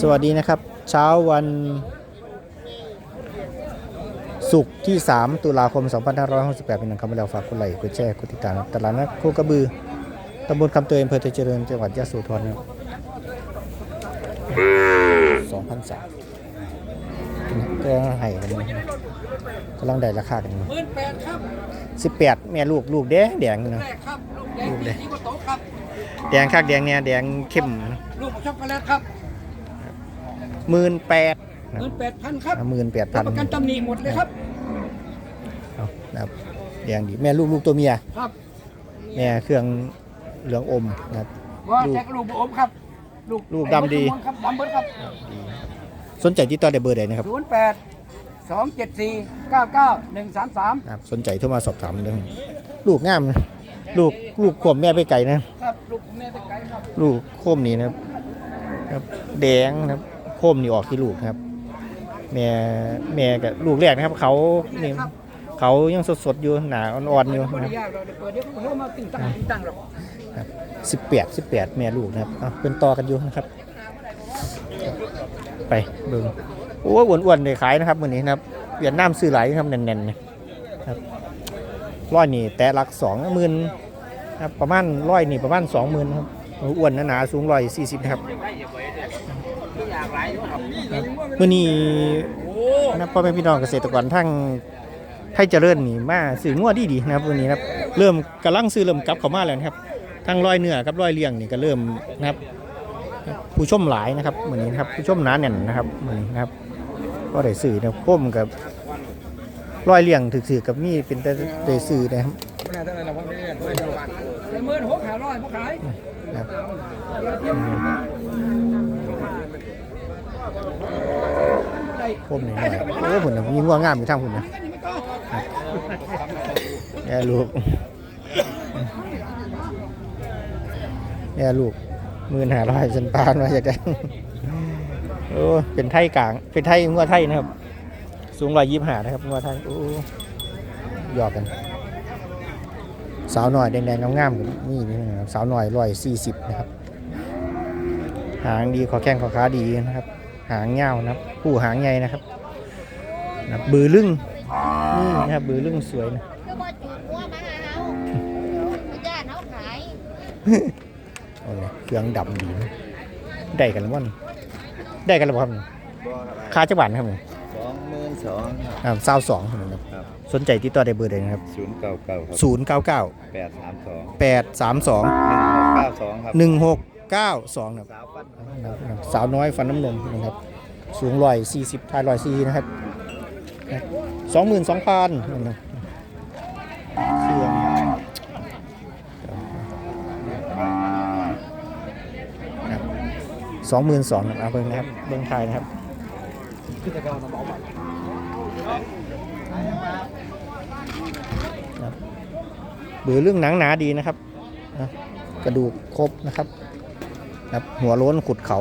สวัสดีนะครับ เช้าวันศุกร์ที่ 3 ตุลาคม 2568 เป็นหนังคำมาแล้วฝากกดไลค์กดแชร์กดติดตามครับตลาดนัดโคกระบือตำบลคำเตยอำเภอเทเจริญจังหวัดยะโสธรครับสองพันสามก็ให้กันกำลังได้ราคากันหมื่นแปดครับสิบแปดแม่ลูกลูกแดงแดงอยู่นะแรกครับลูกแดงลูกแดงที่ว่าโตครับแดงคักแดงเนี่ยแดงเข้มลูกช็อกโกแลตครับ หมื่นแปดหมื่นแปดพันครับหมื่นแปดพัรันบประกันตำหนิหมดเลยครับเอานะครับแดงดีแม่ลูกลูกตัวเมียครับ แม่เครื่องเหลืองอมนะครับว่าลูกแจ็คลูกบอมครับลูกดำดีครับดำเบิร์ดครับสนใจที่ต่อได้เบอร์ใดนะครับศูนย์แปดสองเจ็ดสี่เก้าเก้าหนึ่งสามสามนะครับสนใจโทรมาสอบถามเรื่องลูกงามนะลูกลูกขวบแม่ไปไก่นะครับ ลูกแม่ตะไคร้ครับ ลูกโคมนี้นะครับ ครับแดงนะครับ โคมนี่ออกที่ลูกครับ แม่แม่กับลูกแรกนะครับ เขานี่เขายังสดๆอยู่หนาอ่อนๆอยู่นะครับสิบแปดสิบแปดแม่ลูกนะครับเป็นต่อกันอยู่นะครับ ไปเบิ่งโอ้อ้วนๆเลยขายนะครับมื้อนี้นะครับเวียดนามซื้อหลายครับแน่นๆนะครับร้อยนี่แต่หลักสองหมื่นครับประมาณร้อยนี่ประมาณสองหมื่นครับอ้วนหนาๆสูงร้อยสี่สิบครับ มื้อนี้นะครับพ่อแม่พี่น้องเกษตรกรทั้งไทยเจริญนี่มาซื้องัวดีๆนะครับมื้อนี้นะครับเริ่มกำลังซื้อเริ่มกลับเข้ามาแล้วนะครับทั้งร้อยเนื้อกับร้อยเลี้ยงนี่ก็เริ่มนะครับผู้ชมหลายนะครับเหมือนนี้นะครับผู้ชมหนาแน่นนะครับเหมือนนี้นะครับ ก็ได้สื่อนะพ่มกับร้อยเลี้ยงถือๆกับนี่เป็นแต่ได้สื่อนะครับหมื่นหกหาร้อยพวกขาย นะครับพ่มนี่นะโอ้หุ่นะมีงัวงามอยู่ทางหุ่นนะแย่ลูกแย่ลูกมือหาร้อยสันปานมาจากไหนโอ้เป็นไทยกลาง เป็นไทยงัวไทยนะครับ สูงร้อยยี่ห้านะครับงัวไทยโอ้หยอกกัน สาวหน่อยแดงๆงามๆกับนี่นี่นะครับสาวหน่อยร้อยสี่สิบนะครับ หางดีขอแข้งขอขาดีนะครับ หางเงาวนะครับผู้หางใหญ่นะครับนะครับบือลึงนี่นะครับบือลึงสวยนะคือบ่จูดหัวมาหาเฮาญาติเฮาขายโอ้ยเครื่องดำดีนะได้กันแล้วมั้งได้กันแล้วบ่ครับนี่ค่าจักรบาทนะครับนี่สองหมื่นสองอ่าสาวสองครับครับสนใจติดต่อได้เบอร์ใดนะครับศูนย์เก้าเก้าครับศูนย์เก้าเก้าแปดสามสองแปดสามสองหนึ่งหกเก้าสองครับหนึ่งหก เก้าสองนะครับสาวปั้นนะครับสาวน้อยฟันน้ำนมนะครับสูงร้อยสี่สิบทายร้อยสี่นะครับสองหมื่นสองพันนะครับเครื่องสองหมื่นสองเอาเบิ้งนะครับเบิ้งไทยนะครับเบือเรื่องหนังหนาดีนะครับ กระดูกครบนะครับ ครับหัวโล้นขุดเขา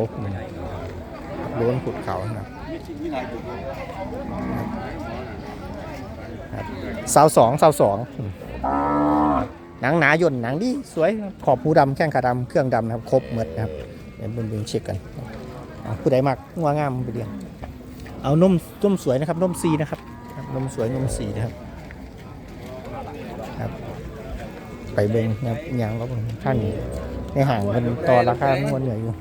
โล้นขุดเขาครับสาวสองสาวสองหนังหนาย่นหนังดีสวยขอบหูดำแข้งขาดำเครื่องดำนะครับครบหมดนะครับเดี๋ยวเบิ่งเช็คกันผู้ใดมักงัวงามไปเรียนเอานมนมสวยนะครับนมซีนะครับนมสวยนมสีนะครับครับ ไปเบ่งนะครับอย่างก็ท่านนี้ ในห่างมันต่อราคามันเหนือยอยู่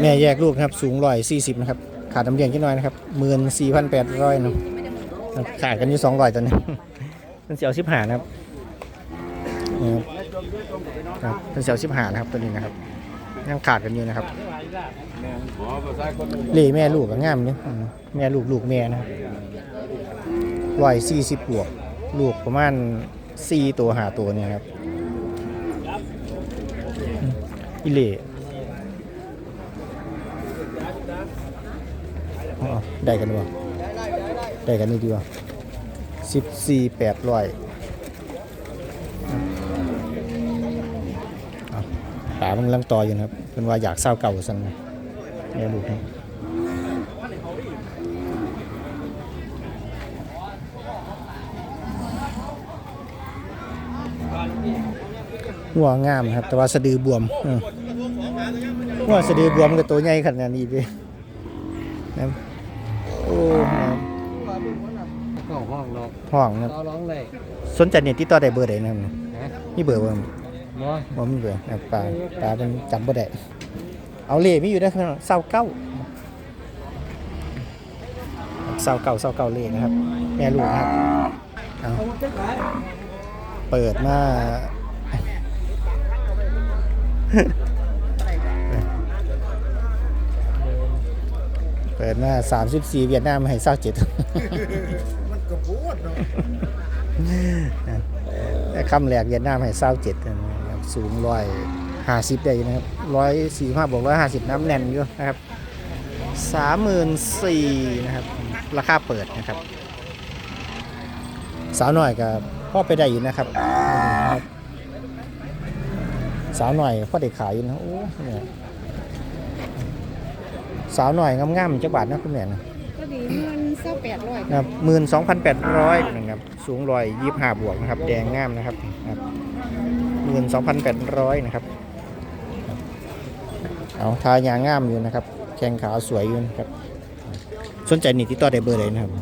แม่แยกลูกนะครับสูงร้อยสี่สิบนะครับขาดน้ำเลี้ยงกี่น้อยนะครับหมื่นสี่พันแปดร้อยนะขาดกันอยู่สองร้อยตอนนี้เป็นเสียวชิบหานะครับนะครับครับเป็นเสียวชิบหานะครับตัวนี้นะครับยังขาดกันอยู่นะครับเล่แม่ลูกก็งามเนี่ยอืมแม่ลูกลูกแม่นะครับร้อยสี่สิบบวก ลูกประมาณ สี่ตัวหาตัวเนี่ยครับอิเล่ได้กันวะได้กันนี่ดีวะสิบสี่แปดร้อยตามันกำลังต่ออยู่นะครับเป็นว่าอยากเศร้าเก่าสั่นนะแม่ลูกนะ หัวงามนะครับ แต่ว่าสะดือบวมเอองัวสะดือบวมกับตัวใหญ่ขนาดนี้เลยนะครับโอ้นะครับก็ห้องเนาะห้องนะครับต่อร้องเลยสนใจเนี่ยติดต่อได้เบอร์ใดนะครับนะมีเบอร์บ่บ่บ่มีเบอร์นะครับปลาปลาเป็นจำบ่ได้เอาเล่มีอยู่ได้อครับเศร้าเก้าเศร้าเก้าเศร้าเก้าเล่นะครับ แม่ลูกนะครับเอา เปิดมาเปิดมา34เวียดนามให้เศร้าเจ็ดมันกระโปดเนาะแต่คำแรกเวียดนามให้เศร้าเจ็ดนะครับสูงร้อยห้าสิบได้อยู่นะครับร้อยสี่ห้าบอกร้อยห้าสิบน้ำแน่นอยู่นะครับสามหมื่นสี่นะครับ ราคาเปิดนะครับ สาวหน่อยกับพ่อไปได้อยู่นะครับนะครับ สาวหน่อยพ่อเด็กขายอยู่นะโอ้เนี่ยสาวหน่อยงามๆจักบาทนะคุณแม่นะก็ดีเงินเศร้าแปดร้อยนะครับหมื่นสองพันแปดร้อยนะครับสูงร้อยยี่ห้าบวกนะครับ แดงงามนะครับหมื่นสองพันแปดร้อยนะครับ เอาทายางงามอยู่นะครับ แข้งขาสวยอยู่นะครับ สนใจนี่ติดต่อได้เบอร์เลยนะครับ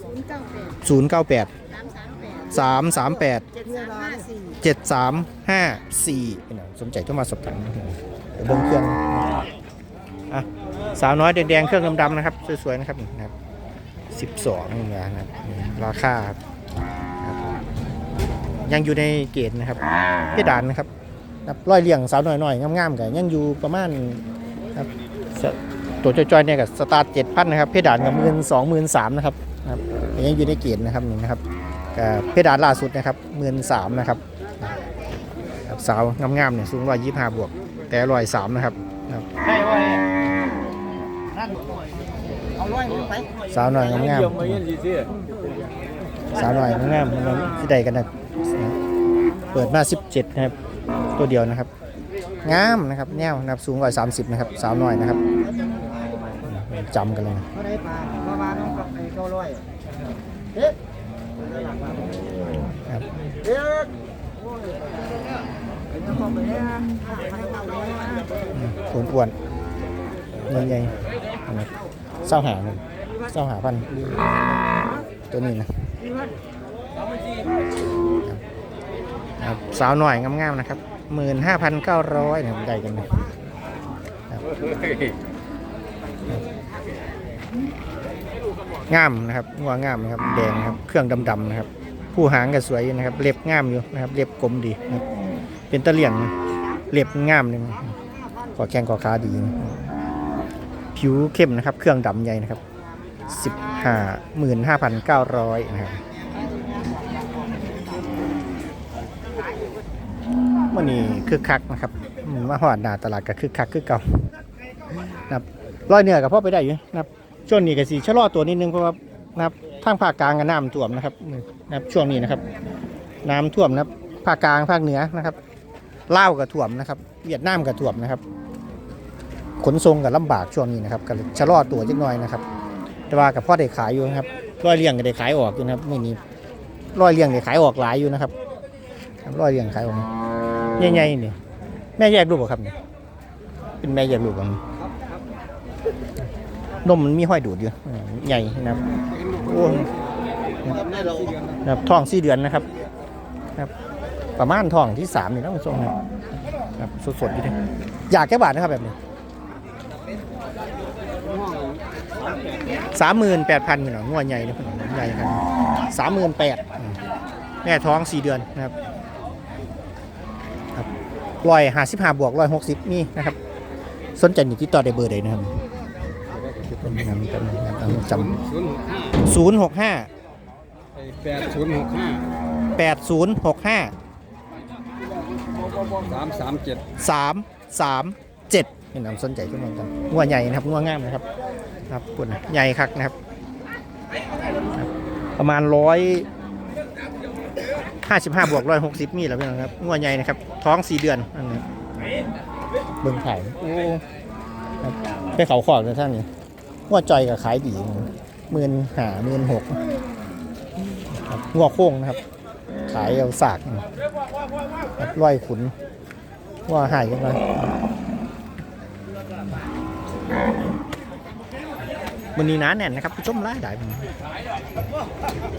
ศูนย์เก้าแปดศูนย์เก้าแปดสามสามแปดสามสามแปดเจ็ดสามห้า สี่เจ็ดสามห้าสี่นสนใจต้องมาสอบถามเดี๋ยวเบิ้งเครื่องอะสาวน้อยแดงๆเครื่องดำๆนะครับสวยๆนะครับนะครับสิบสองนะครับราคาครับครับยังอยู่ในเกณฑ์นะครับเพดานนะครับรับร้อยเลี่ยงสาวหน่อยๆงามๆกันยังอยู่ประมาณครับตัวจอยๆเนี่ยกับสตาร์ทเจ็ดพันนะครับเพดานกับหมื่นสองหมื่นสามนะครับยังอยู่ในเกณฑ์นะครับนี่นะครับเพดานล่าสุดนะครับหมื่นสามนะครับ สาวงามๆเนี่ยสูงร้อยยี่ห้าบวก แต่ร้อยสามนะครับครับให้ไว้นั่นเอาร้อยหนึ่งไปสาวหน่อยงามเยี่ยมมาเยี่ยมสิสิๆสาวหน่อยงามๆมันที่ใดกันนะเปิดมา17นะครับ ตัวเดียวนะครับ งามนะครับแนวนะครับสูงร้อยสามสิบนะครับ สาวน้อยนะครับจำกันเลยนะเขาได้ปลาประมาณนั้นกับไอ้เก้าร้อยครับ เด็กโอ้ยเป็นเจ้าของไปเนี่ยให้เก้าร้อยมาอ้วนอ้วนๆใหญ่เศร้าหาเลยเศร้าหาพัน ตัวนี้นะสาวหน่อยงามๆนะครับหมื่นห้าพันเก้าร้อยนะครับได้กันเลยงามนะครับงัวงามนะครับ แดงนะครับ เครื่องดำๆนะครับ ผู้หางก็สวยนะครับ เล็บงามอยู่นะครับ เล็บกลมดีนะครับ เป็นตะเหลี่ยงเล็บงามเลยนะขอแข้งขอขาดี ผิวเข้มนะครับ เครื่องดำใหญ่นะครับสิบห้าหมื่นห้าพันเก้าร้อยนะครับมื่อนี้คึกคักนะครับมาหอดหนาตลาดก็คึกคักคือเก่านะครับร้อยเหนือกับพ่อไปได้อยู่นะครับช่วงนี้ก็สีชะลอตัวนิดนึงเพราะว่านะครับทางภาคกลางก็น้ำท่วมนะครับนะครับช่วงนี้นะครับ น้ำท่วมนะครับภาคกลางภาคเหนือนะครับ ลาวก็ท่วมนะครับ เวียดนามก็ท่วมนะครับ ขนส่งก็ลำบากช่วงนี้นะครับก็ชะลอตัวจักหน่อยนะครับ แต่ว่ากับพ่อได้ขายอยู่นะครับร้อยเลี้ยงก็ได้ขายออกอยู่นะครับมื่อนี้ร้อยเลี้ยงได้ขายออกหลายอยู่นะครับร้อยเลี้ยงขายออกใหญ่ๆนี่แม่แยกลูกบ่ครับเนี่ยเป็นแม่แยกลูกบ่นมมันมีห้อยดูดอยู่ใหญ่นะครับโอ้นะครับท้องสี่เดือนนะครับครับ ประมาณท้องที่สามนี่นะคุณผู้ชมครับครับสดๆอยู่เลยอยากแค่บาทนะครับแบบนี้สามหมื่นแปดพันหน่อยงวดใหญ่เลยใหญ่ครับสามหมื่นแปดแม่ท้องสี่เดือนนะครับร้อยห้าสิบห้าบวกร้อยหกสิบนี่นะครับ สนใจนี่ติดต่อได้เบอร์ใดนะครับจำศูนย์หกห้าแปดศูนย์หกห้าแปดศูนย์หกห้า สามสามเจ็ดสามสามเจ็ดนี่นำสนใจทุกคนกันงัวใหญ่นะครับงัวงามนะครับครับปุ่นใหญ่คักนะครับ ประมาณร้อยห้าสิบห้าบวกร้อยหกสิบมีแล้วพี่น้องครับงัวใหญ่นะครับ ท้องสี่เดือนอันนี้เบิ่งไข่โอ้ไปเขาขอกเลยท่านนี่งัวจอยกับขายดีหมื่นหาหมื่นหกงัวโค้งนะครับ ขายเอาสาก ลอยขุนว่าหายยังไงมวันนี้น้าแน่นนะครับผู้ชมไลายหลายผม